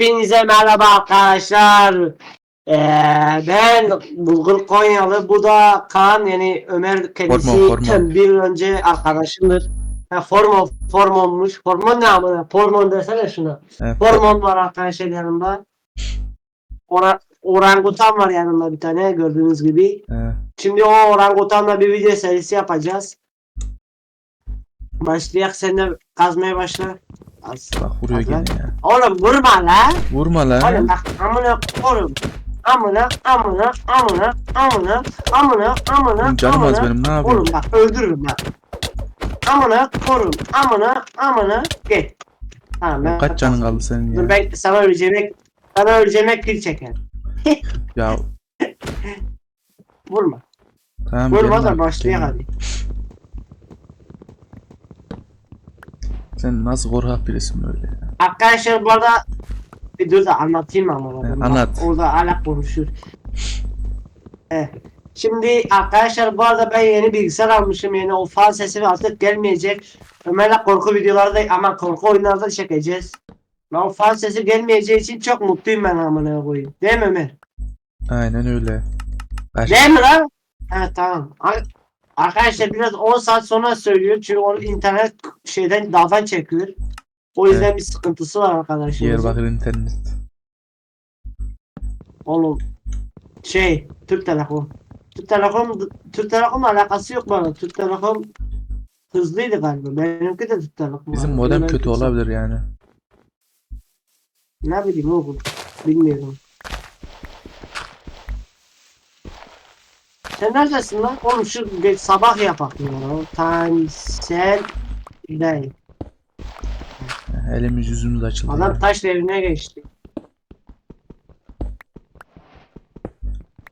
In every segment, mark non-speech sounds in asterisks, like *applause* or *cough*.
Hepinize merhaba arkadaşlar. Ee, ben Bulgur Konyalı. Bu da Kaan yani Ömer kendisi tam bir önce arkadaşımdır. Ha, formon, formonmuş. Hormon ne amına? Hormon desene şuna. Evet. Hormon var arkadaşlar yanımda. Ora, orangutan var yanımda bir tane gördüğünüz gibi. He. Şimdi o orangutanla bir video serisi yapacağız. Başlayak sen de kazmaya başla. Az. Bak vuruyor gene ya. Oğlum vurma la. Vurma Oğlum lan. bak amına korum. Amına amına amına amına amına amına Oğlum Canım az amına. benim ne Oğlum yapayım? bak öldürürüm bak. Amına korum. Amına amına. Gel. Tamam ben Kaç canın kaldı senin Dur ya? ben sana öleceğime sana öleceğime kil çeker. Ya *laughs* Vurma. tamam Vurma da artık, başlayak gelme. hadi. Sen nasıl korkak birisin böyle ya? Arkadaşlar bu arada bir dur da anlatayım ama. He, Bak, anlat. Orada hala konuşur. Evet. Şimdi arkadaşlar bu arada ben yeni bilgisayar almışım. Yani o fan sesi artık gelmeyecek. Ömer'le korku videoları da ama korku oyunları da çekeceğiz. Ve o fan sesi gelmeyeceği için çok mutluyum ben amına koyayım. Değil mi Ömer? Aynen öyle. Kaç, Değil mi lan? Evet tamam. Ar- Arkadaşlar biraz 10 saat sonra söylüyor. Çünkü o internet şeyden dağdan çekiyor. O yüzden bir sıkıntısı var arkadaşlar. Diyarbakır internet. Oğlum şey Türk Telekom. Türk Telekom Türk Telekom'la alakası yok bana. Türk Telekom hızlıydı galiba. Benimki de Türk Telekom. Bizim abi. modem kötü olabilir yani. Ne bileyim oğlum. Bilmiyorum. Sen neredesin lan? Oğlum şu sabah yapak ya. Tansel değil. Elimiz yüzümüz açıldı. Adam ya. taş devrine geçti.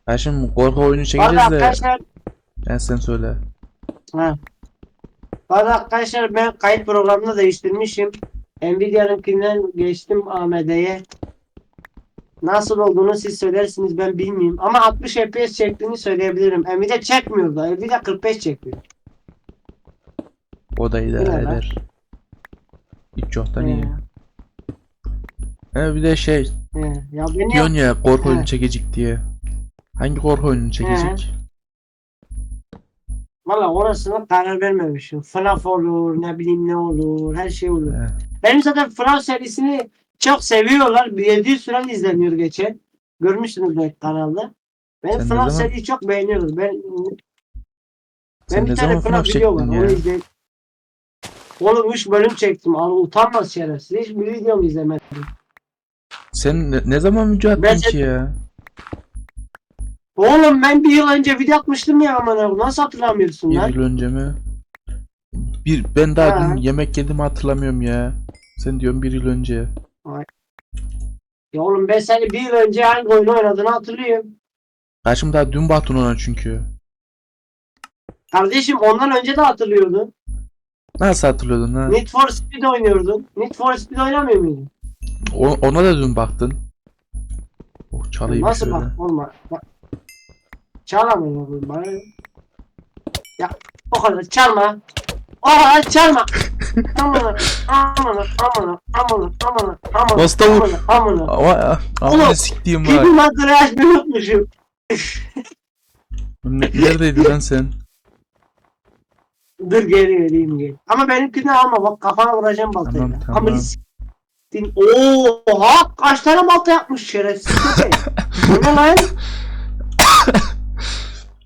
Ya şimdi korku oyunu çekeceğiz de arkadaşlar ben sen söyle. Ha. Valla arkadaşlar ben kayıt programını değiştirmişim. Nvidia'nınkinden geçtim AMD'ye. Nasıl olduğunu siz söylersiniz ben bilmiyorum. Ama 60 FPS çektiğini söyleyebilirim. Nvidia çekmiyordu. Nvidia 45 çekiyor. O da idare eder. Hiç yoktan He, iyi. He bir de şey he. Ya beni diyorsun ya korku He. oyunu çekecek diye. Hangi korku oyununu çekecek? Valla orasına karar vermemişim. FNAF olur, ne bileyim ne olur, her şey olur. He. Benim zaten FNAF serisini çok seviyorlar. 700 falan izleniyor geçen. Görmüşsünüz belki kanalda. Ben Sen ne FNAF zaman- seriyi çok beğeniyorum. Ben Sen ben ne bir tane zaman FNAF FNAF video var. çektin Onu ya? izleyin. Oğlum 3 bölüm çektim. Al utanmaz şerefsiz. Hiç bir video mu izlemedim? Sen ne, ne zaman video attın Ben- ki ya? Oğlum ben bir yıl önce video atmıştım ya aman Nasıl hatırlamıyorsun Bir lan? yıl önce mi? Bir ben daha Ha. dün yemek yedim hatırlamıyorum ya. Sen diyorsun bir yıl önce. Ya oğlum ben seni bir yıl önce hangi oyunu oynadığını hatırlıyorum. Karşım daha dün baktın ona çünkü. Kardeşim ondan önce de hatırlıyordun. Nasıl hatırlıyordun ha? Need for Speed oynuyordun. Need for Speed oynamıyor muydun? O- ona da dün baktın. Oh çalayım Nasıl şöyle. bak olma. Bak. Çalamıyorum bana. Ya o kadar çalma. O kadar çalma. Amına amına amına amına amına amına Dosta vur. amına amına. Ama Oğlum, ama siktiğim var. Keeping Master'ı açmayı unutmuşum. Ne, neredeydin lan sen? Dur geri vereyim gel. Ama benimkini alma bak kafana vuracağım baltayla. Tamam, tamam. Amına s**tin. Oha kaç tane balta yapmış şerefsiz köpek. Bu ne lan? *laughs*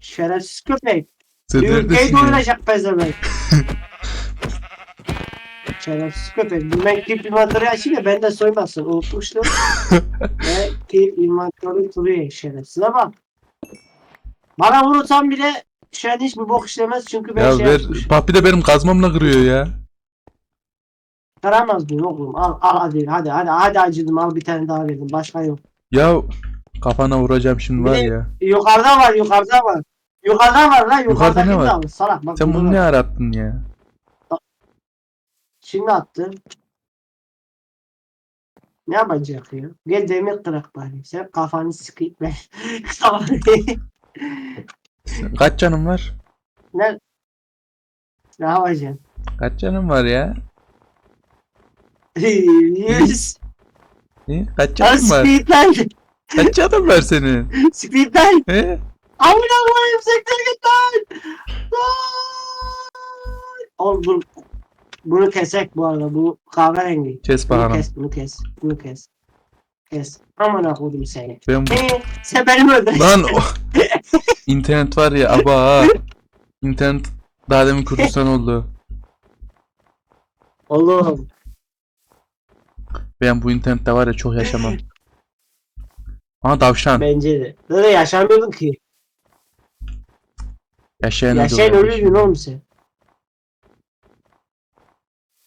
şerefsiz köpek. Sen Ülkeyi neredesin ya? doyuracak pezevenk. *laughs* Şerefsiz köpek. Ben keep inventörü açayım da ben de soymasın. Unutmuştum. *laughs* Ve keep inventörü duruyor şerefsize bak. Bana vurursam bile şu an hiçbir bok işlemez çünkü ben Ya şey ver. yapmışım. Bir de benim kazmamla kırıyor ya. Kıramaz bunu oğlum. Al al hadi hadi hadi hadi acıdım al bir tane daha verdim. Başka yok. Ya kafana vuracağım şimdi var ya. Yukarıda var yukarıda var. Yukarıda var lan Yukarıda yukarıdaki ne var? al. Salak bak. Sen bunu ne arattın ya? Şimdi attı. Ne yapacak ya? Gel demir kırak bari. Sen kafanı sıkayım ben. *laughs* Kaç canın var? ne? Ne yapacaksın? Kaç canın var ya? Yüz. Kaç Lan canın var? Kaç canın var senin? Speedlen. He? Amına koyayım sektir git lan. Lan. Oğlum. Bunu kesek bu arada. Bu kahverengi. Kes Bunu bakalım. kes, bunu kes. Bunu kes. Kes. Amına koydum seni. Ben bu... Ee, sen beni mi öldürdün? Lan o... *laughs* İnternet var ya aba ha. İnternet daha demin Kurdistan oldu. Oğlum. Ben bu internette var ya çok yaşamam. Aa tavşan. Bence de. Böyle yaşamıyordun ki. Yaşayan Yaşayan öldü. ölüydün oğlum sen.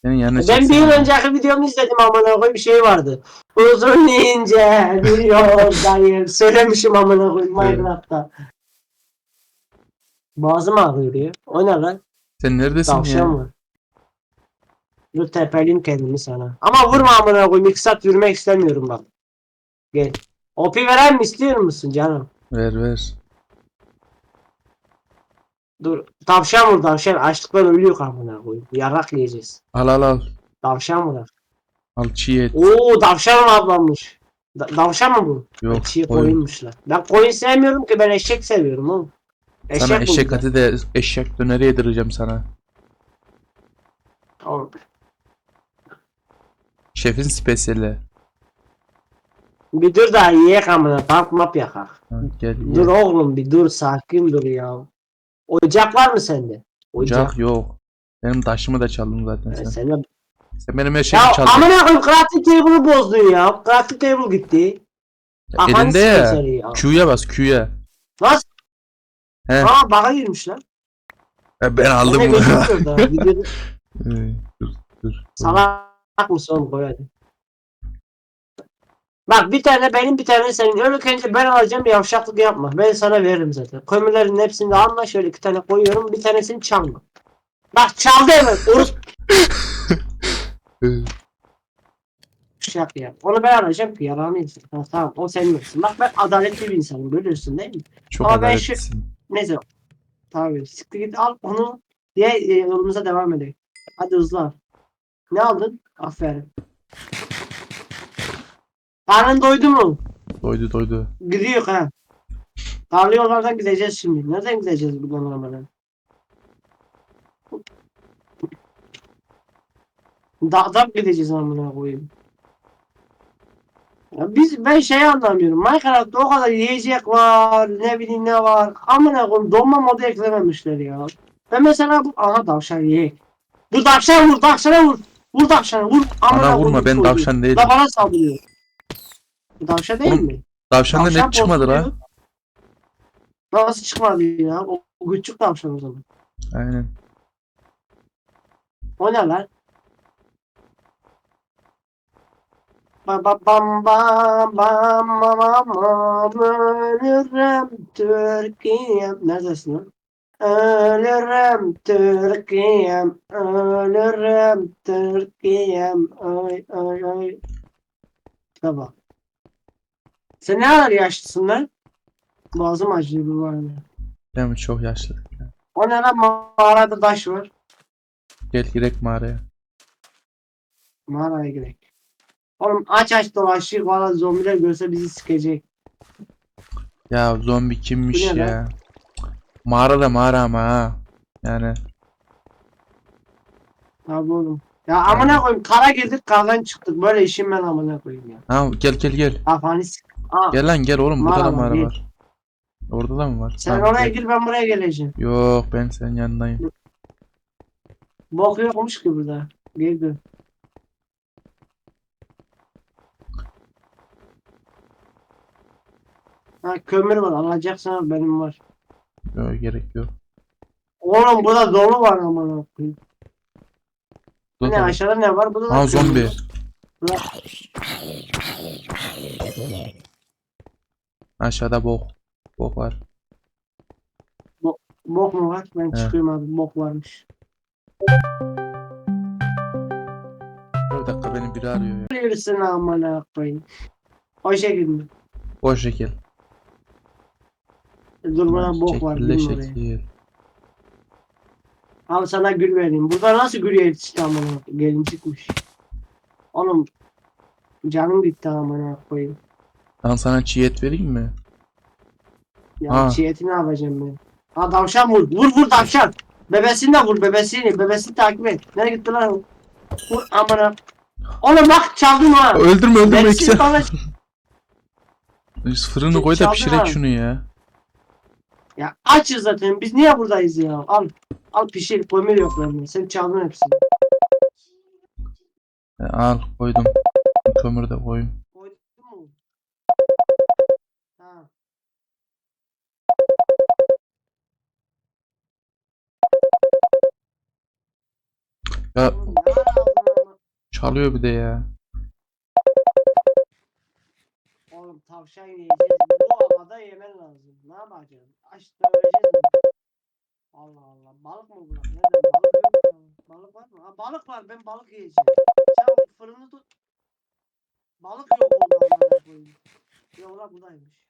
Senin yanına Ben bir yıl önceki videomu izledim amına koyayım bir şey vardı. Uzun ince bir yoldayım. Söylemişim amına koyayım Evet. Minecraft'ta. Boğazım ağrıyor ya. O ne lan? Sen neredesin Tavşan ya? mı? Dur tepeleyim kendimi sana. Ama vurma amına koyayım. İki saat yürümek istemiyorum bak. Gel. OP veren mi istiyor musun canım? Ver ver. Dur. Tavşan vur tavşan. Açlıktan ölüyor amına koyayım. Yarak yiyeceğiz. Al al al. Tavşan vur. Al çiğ et. Oo tavşan ablanmış. Da- tavşan mı bu? Yok Çiğ koyun. koyunmuşlar. Ben koyun sevmiyorum ki ben eşek seviyorum oğlum. Eşek Sana eşek eti de eşek döneri yedireceğim sana. Tamam. Şefin spesiyeli. Bir dur da yiyek amına tank map yakar. Ha, gel. Dur oğlum bir dur sakin dur ya. Ocak var mı sende? Ocak yok. Benim taşımı da çaldın zaten sen. Sen de... Sen benim her şeyimi Ya çaldın. amına koyayım crafting table'ı bozdun ya. Crafting table gitti. Ya Aman Elinde ya. ya. Q'ya bas Q'ya. Nasıl? He. Aa baka girmiş lan. Ya ben aldım bunu. *laughs* dur dur. Salak mısın oğlum koy hadi. Bak bir tane benim bir tane senin. Öyle önce ben alacağım yavşaklık yapma. Ben sana veririm zaten. Kömürlerin hepsini de alma şöyle iki tane koyuyorum. Bir tanesini çalma. Bak çaldı hemen. Urus *laughs* Ee, şak ya. Onu ben alacağım ki yalanı. Ha, tamam o senin olsun. Bak ben adaletli bir insanım. Görüyorsun değil mi? Çok Ama ben şu-. Neyse. Tabii. Sıkı git al onu. Diye yolumuza devam edelim. Hadi hızlı al. Ne aldın? Aferin. Karnın doydu mu? Doydu doydu. Gidiyor ha. Karlı yollardan gideceğiz şimdi. Nereden gideceğiz buradan arabadan? Dağdan gideceğiz amına koyayım. Ya biz ben şey anlamıyorum. Minecraft'ta o kadar yiyecek var, ne bileyim ne var. Amına koyayım donma modu eklememişler ya. Ben mesela bu aha tavşan yiyek. Dur tavşan vur, tavşana vur. Vur tavşana vur. Amına Bana vurma ben tavşan değilim. La bana saldırıyor. Tavşan değil Oğlum, mi? Tavşanda Tavşan net çıkmadı la. bozuluyor. Nasıl çıkmadı ya? O, o küçük tavşan o zaman. Aynen. O ne lan? Ba ba bam bam bam bam bam ölürüm Türkiye'm. Neredesin lan? Ölürüm Türkiye'm, ölürüm Türkiye'm. Ay ay ay. Tamam. Sen ne kadar yaşlısın lan? Boğazım acıyor bu arada. Ben mi çok yaşlı. O ne lan mağarada taş var. Gel girek mağaraya. Mağaraya girek. Oğlum aç aç dolaşır valla zombiler görse bizi sikecek. Ya zombi kimmiş ne lan? ya? Mağara da mağara ama ha. Yani Abi oğlum. Ya amına koyayım kara girdik kardan çıktık böyle işim ben amına koyayım ya. ha gel gel gel. Kafanı sik. Aa, Gel lan gel oğlum burada Mağara da mağara gel. var. Orada da mı var? sen Tamam, oraya gel. gir ben buraya geleceğim. Yok ben senin yanındayım. Bok yokmuş ki burada. Gel gel. Ha kömür var alacaksan al, benim var. Yok gerek yok. Oğlum burada dolu var amına koyayım. Bu Ne da- aşağıda ne var? Burada da zombi. var. Aşağıda bok. Bok var. Bok mu var? Ben He. çıkıyorum abi. Bok varmış. Bir dakika beni biri arıyor ya. Yürüsün amına koyayım. O şekilde. O şekil. Dur bana bok var. Şekille Gülme oraya. şekil. Al sana gül vereyim. Burada nasıl gül yetişti amına? Gelin çıkmış. Oğlum. Canım gitti amına koyayım. Ben sana çiğ et vereyim mi? Ya Ha. çiğ ne yapacağım ben? Ha tavşan vur. Vur vur tavşan. Bebesini de vur bebesini. Bebesini takip et. Nereye gitti lan? Vur amına. Oğlum bak çaldım ha. Öldürme öldürme ikisi. bana... Fırını koy da pişirek ha. şunu ya. Ya açız zaten. Biz niye buradayız ya? Al. Al pişir. Kömür yok lan. Sen çaldın hepsini. E, al koydum. Kömür de koyayım. Ha. Ya Oğlum ne ara aldın ama? çalıyor bir de ya. Oğlum tavşan yiyeceğiz. Bu havada yemen lazım. Ne yapacağız? Açta öleceğiz mi? Allah Allah. Balık mı bırak? Nereden balık yok mu? Balık var mı? Ha, balık var. Ben balık yiyeceğim. Sen fırını tut. Balık yok oldu amına koyayım. Yok lan buradaymış.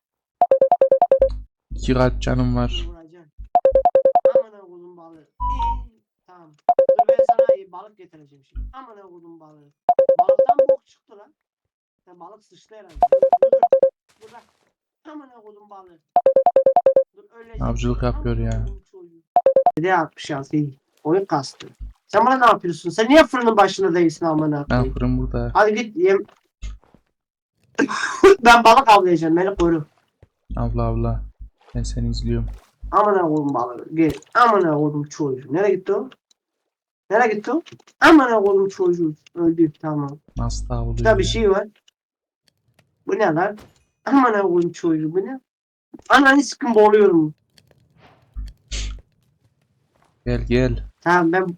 İki kalp canım var. Dur vuracaksın. Amına koydum balığı. İyi. Tamam. Dur ben sana iyi balık getireceğim şimdi. Amına koydum balığı. Balıktan bok çıktı lan. Ya balık sıçtı herhalde. Dur dur dur. Bak. Amına koydum balığı. Dur öyle. Avcılık yapıyor ya. Bir de 66 iyi. Oyun kastı. Sen bana ne yapıyorsun? Sen niye fırının başında değilsin amına Ben koyayım? fırın burada. Hadi git yem. *laughs* ben balık avlayacağım. Beni koru. Abla abla. Ben seni izliyorum. Amına koydum balığı. Gel. Amına koydum çocuğu. Nereye gitti o? Nereye gitti o? Amına koydum çocuğu. Öldü. Tamam. Nasıl davuluyor Burada bir şey var. Bu ne lan? Amına koydum çocuğu. Bu ne? Ananı sıkın boğuluyorum. Gel gel. Tamam ben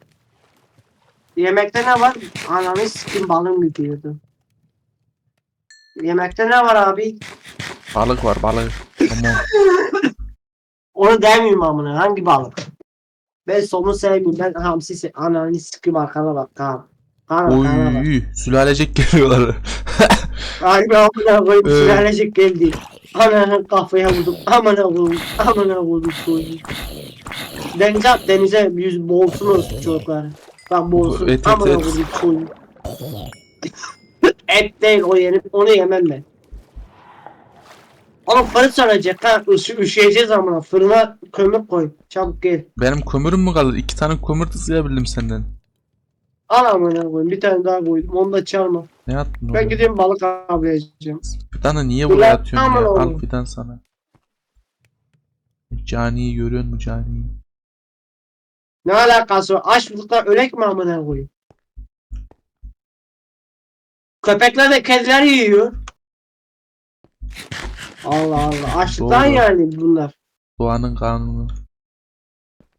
Yemekte ne var? Ananı sıkın balım gidiyordu. Yemekte ne var abi? Balık var balık. Tamam. *laughs* Onu demeyeyim amına. Hangi balık? Ben somun sevmiyorum. Ben hamsi se Ananı sıkayım arkana bak. Kaan. Kaan. Oy sülalecek geliyorlar. Be amına koyayım. Ee. Sülalecek geldi. Ananın kafaya vurdum. Amına koydum. Amına çocuğu. Denize at denize yüz boğulsun o çocuklar. Bak boğulsun. Et, et, Amına et. koydum çocuğu. et değil o yenip onu yemem ben. Oğlum fırın söyleyecek ha. Üş üşüyeceğiz amına. Fırına kömür koy. Çabuk gel. Benim kömürüm mü kaldı? İki tane kömür tıslayabildim senden. Al amına koyayım. Bir tane daha koydum. Onu da çalma. Ne attın Ben oğlum? gidiyorum balık avlayacağım. Fidanı niye Ulan, buraya atıyorsun aman ya? Al oğlum. fidan sana. Cani'yi görüyor musun Cani'yi? Ne alakası var? Açlıkta ölek mi amına koyayım? Köpekler de kediler yiyor. Allah Allah. Açlıktan Doğru. yani bunlar. Doğanın kanunu.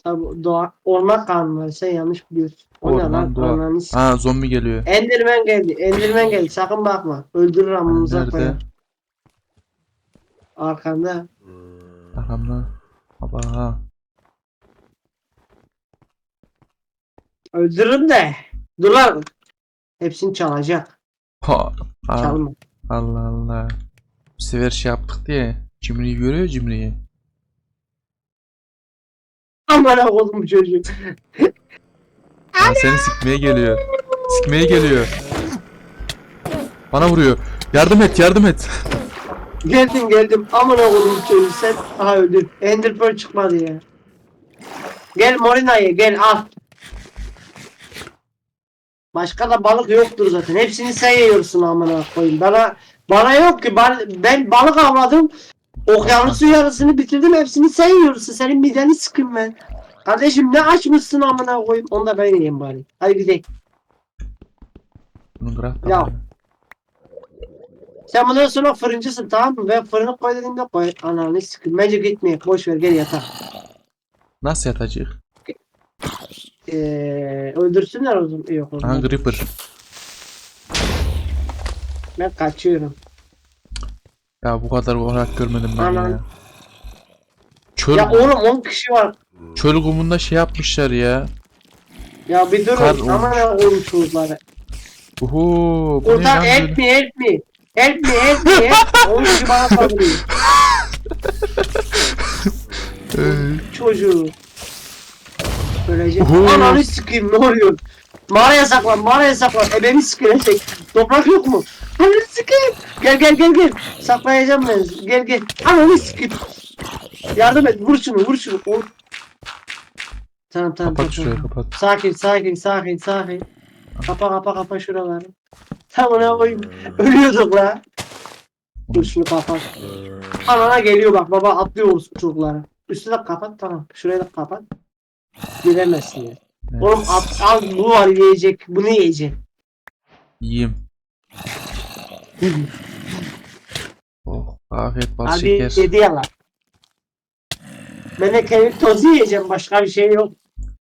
Tabi doğa, orman kanunu. Sen yanlış biliyorsun. O ne Orman, lan? doğa. Ananı s- Ha zombi geliyor. Endirmen geldi. Endirmen geldi. Sakın bakma. Öldürür amınıza Nerede? koyar. Arkanda. Arkamda. Baba ha. Öldürürüm de. Dur lan. Hepsini çalacak. Ha. ha. Çalma. Allah Allah. Bu sefer şey yaptık diye. Cimriyi görüyor Cimriyi. Amına koydum bu çocuğu. Ha, seni sikmeye geliyor. Sikmeye geliyor. Bana vuruyor. Yardım et yardım et. Geldim geldim. Amına koydum çocuğu sen. Aha öldün. Ender Pearl çıkmadı ya. Gel Morina'ya gel al. Başka da balık yoktur zaten. Hepsini sen yiyorsun amına koyayım. Bana bana yok ki. Ben, ben balık avladım. Okyanusun yarısını bitirdim. Hepsini sen yiyorsun. Senin mideni sıkın ben. Kardeşim ne açmışsın amına koyayım. Onu da ben yiyeyim bari. Hadi gidelim. Bunu bırak Ya. Sen bundan sonra fırıncısın tamam mı? Ben fırını koy dediğimde koy. Ananı sıkın. Bence gitmeyek. Boş ver gel yatak. Nasıl yatacak? Ee, öldürsünler o zaman. Yok o Ha zaman. Gripper. Ben kaçıyorum. Ya bu kadar olarak görmedim ben Aman. ya. Çöl, Ya oğlum 10 kişi var. çöl kumunda şey yapmışlar ya. Ya bir Kar durun. Aman ne oğlum çocukları. Uhu, bu ne Kurtar lan help böyle? me help me. Help me help me help me. 10 kişi bana saldırıyor. *laughs* Ee, Çocuğu. Öleceğim. Oho. Ananı sikeyim ne oluyor? Mağaraya saklan mağaraya saklan. Ebeni sikilecek. Toprak yok mu? Ananı sikeyim. Gel gel gel gel. Saklayacağım ben. Gel gel. Ananı sikeyim. Yardım et vur şunu vur şunu. Vur. Tamam tamam Kapat tamam. şurayı tamam. kapat. Sakin sakin sakin sakin. Kapa kapa kapa şuraları. Tamam ne koyayım. Ölüyorduk la. Dur şunu kapat. Anana geliyor bak baba atlıyoruz çocuklara. Üstüne kapat tamam. Şurayı da kapat. Giremezsin ya. Evet. Oğlum at, al bu var yiyecek. Bunu yiyecek. Yiyeyim. Oh afiyet bal Abi şeker. yedi yalan. Ben de kemik tozu yiyeceğim. Başka bir şey yok.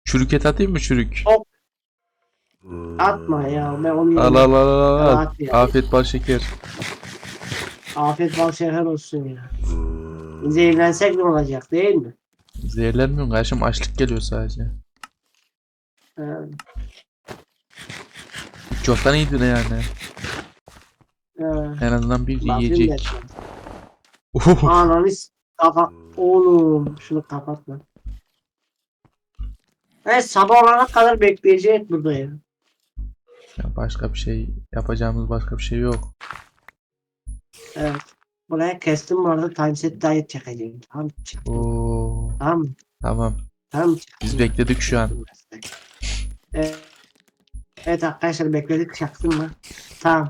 Çürük et atayım mı çürük? Atma ya. Ben onu Al al al al al. At ya. Afiyet bal şeker. Afiyet bal şeker olsun ya. Zehirlensek ne olacak değil mi? Zehirlenmiyorsun kardeşim açlık geliyor sadece. Ha, Çoktan iyiydi ne yani. ha. En azından bir Bakayım yiyecek. Ananı s- kafa. Oğlum şunu kapat lan. Evet sabah olana kadar bekleyeceğiz burada ya. ya başka bir şey yapacağımız başka bir şey yok. Evet. Buraya kestim bu arada timeset diet çekeceğim. Tamam çıktı. Oo Tamam. Biz bekledik şu an. Evet. Evet arkadaşlar bekledik çaktım mı? Tamam.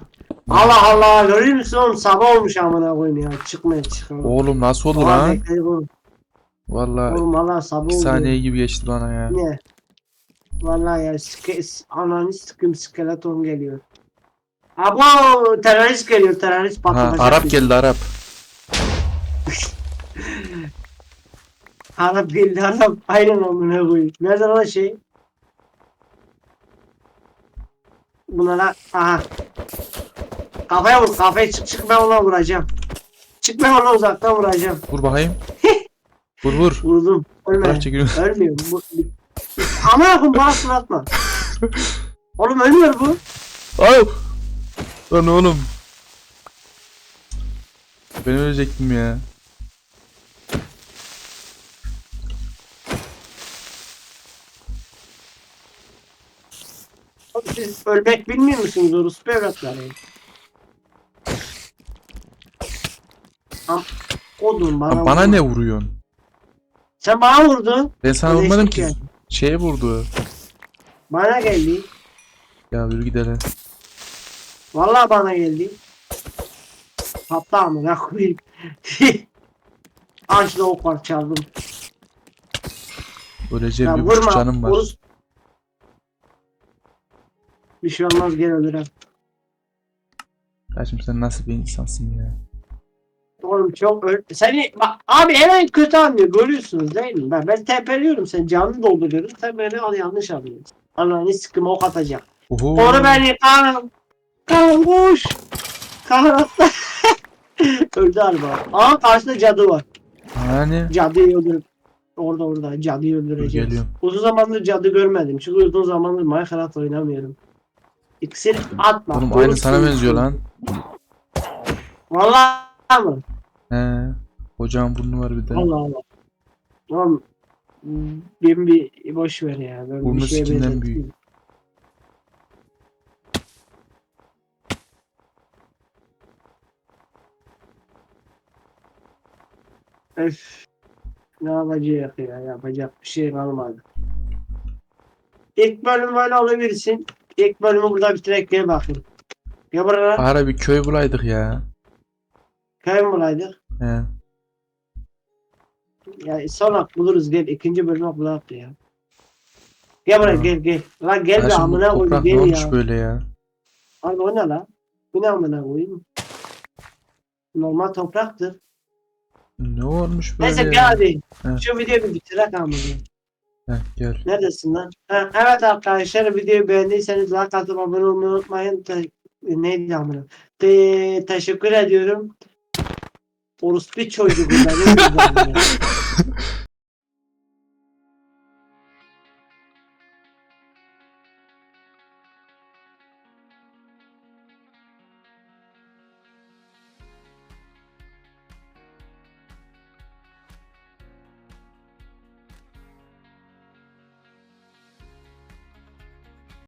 Allah Allah görüyor musun oğlum sabah olmuş amına koyayım ya çıkmaya çıkıyor. Oğlum nasıl oldu lan? bekledik oğlum. Vallahi Oğlum valla sabah oldu. saniye gibi geçti bana ya. Niye? Vallahi ya ske, ananı sıkım skeleton geliyor. Abo terörist geliyor terörist Ha, patlatacak. Arap bizi. geldi Arap. *laughs* Arap geldi Arap. Aynen amına koyayım. Nerede lan şey? Bunlara aha. Kafaya vur kafaya çık çık ben ona vuracağım. Çık ben ona uzaktan vuracağım. Vur bakayım. *laughs* vur vur. Vurdum. Ölme. Bırak çekiliyor. Ölmüyor. Bu, Ama yakın bana fırlatma. *laughs* Oğlum ölmüyor bu. Ay! Lan oğlum. Ben ölecektim ya. Oğlum Siz ölmek bilmiyor musunuz orospu evlatları? Am Odun bana Lan bana vurma. ne vuruyorsun? Sen bana vurdun. Ben sana Öleştik vurmadım ki. yani. Şeye vurdu. Bana geldi. Ya yürü gidelim. Vallahi bana geldi. Hatta amına koyayım. *laughs* Ağaçla ok var çaldım. Öleceğim Ya bir vurma. canım var. Orus... Bir şey olmaz gel ölürüm. Kardeşim sen nasıl bir insansın ya? Oğlum çok öl... Seni bak abi hemen kötü anlıyor görüyorsunuz değil mi? Ben, ben tepeliyorum sen canlı dolduruyorum sen beni al yanlış anlıyorsun. Ananı sıkıma ok atacak. Oho. Koru beni Kaan. Kaan koş. Kaan atla. *laughs* Öldü galiba. Aa karşıda cadı var. Yani. Cadıyı öldürüp orada orada cadıyı öldüreceğiz. Geliyorum. Uzun zamandır cadı görmedim. Çünkü uzun zamandır Minecraft oynamıyorum. İkisini atma. Oğlum aynı sana benziyor lan. Vallahi mı? He. Kocaman burnu var bir de. Allah Allah. Oğlum ben bir boş ver ya. Ben Burnu bir şeye sikinden büyük. Öf. Ne yapacak ya? Yapacak bir şey kalmadı. İlk bölüm böyle olabilirsin. İlk bölümü burada bitirek gel bakayım. Gel buraya. Ara bir köy bulaydık ya. Köy mü bulaydık? He. Ya sonra buluruz gel. ikinci bölüme bulak ya. Gel buraya Ha. gel gel. Lan gel be Kardeşim bu amına koyayım toprak ne gel olmuş ya. böyle ya? Abi o ne lan? Bu ne amına koyayım? Normal topraktır. Ne olmuş böyle Neyse ya? gel hadi. Şu videoyu bir bitirek amına. Heh, gel. Neredesin lan? Ha, evet arkadaşlar videoyu beğendiyseniz like atıp abone olmayı unutmayın. Te- neydi amına? Te- teşekkür ediyorum. Orospu çocuğu benim. *laughs*